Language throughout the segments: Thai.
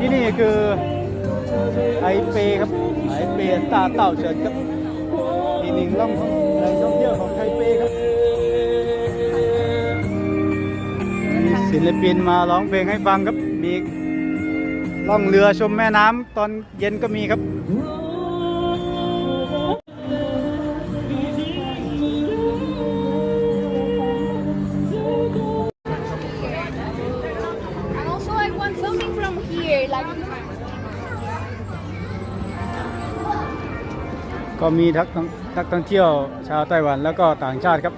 ที่นี่คือไอเปครับไอเปตาเต่าเฉินครับอีกหนึ่งล่องแหล่งท่องเที่ยวของไทเปครับมีศิลปินมาร้องเพลงให้ฟังครับมีล่องเรือชมแม่น้ำตอนเย็นก็มีครับ ก็มีทักนักท่องเที่ยวชาวไต้หวันแล้วก็ต่างชาติครับ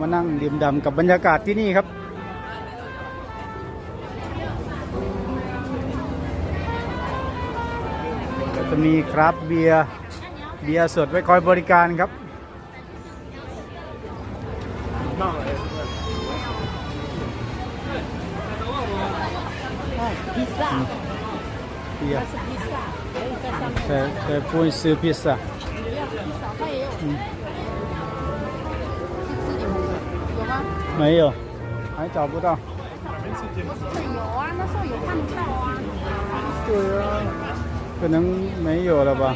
มานั่งดื่มด่ำกับบรรยากาศที่นี่ครับ ก็จะมีคราบเบียร์เบียร์สดไว้คอยบริการครับพิซซ่าเบีพูดซื้อพิซซ่า 没有还找不到我记得有啊，那时候有看到啊。对啊可能没有了吧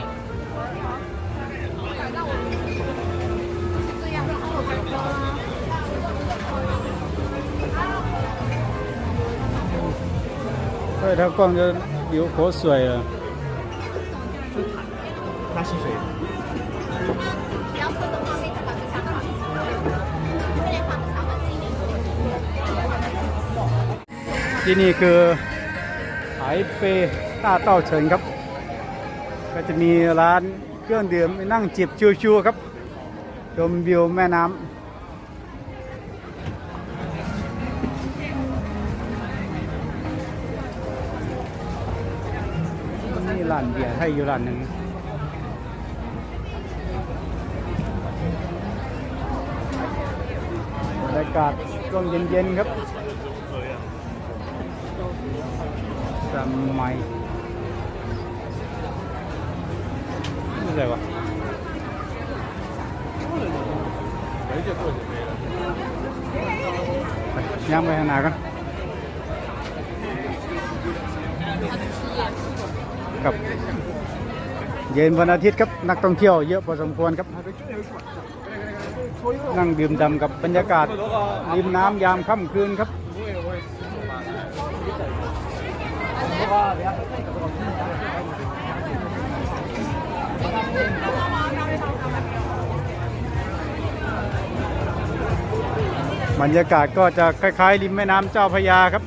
这样做的歌啊。对他逛着流口水了拉稀水。 ที่นี่คือหายเปต้าเต้าเฉินครับ ก็จะมีร้านเครื่องดื่มไปนั่งจิบชิวๆครับ ชมวิวแม่น้ำนี่ร้านเบียร์ให้อยู่ร้านหนึ่ง กาศช่วงเย็นๆครับสมัยนี่อะไรวะไปย่างไปข้างหน้ากันกับ เย็นวันอาทิตย์ครับนักท่องเที่ยวเยอะพอสมควรครับ นั่งดื่มด่ำกับบรรยากาศริมน้ำยามค่ำคืนครับบรรยากาศก็จะคล้ายๆ ริมแม่น้ำเจ้าพระยาครับ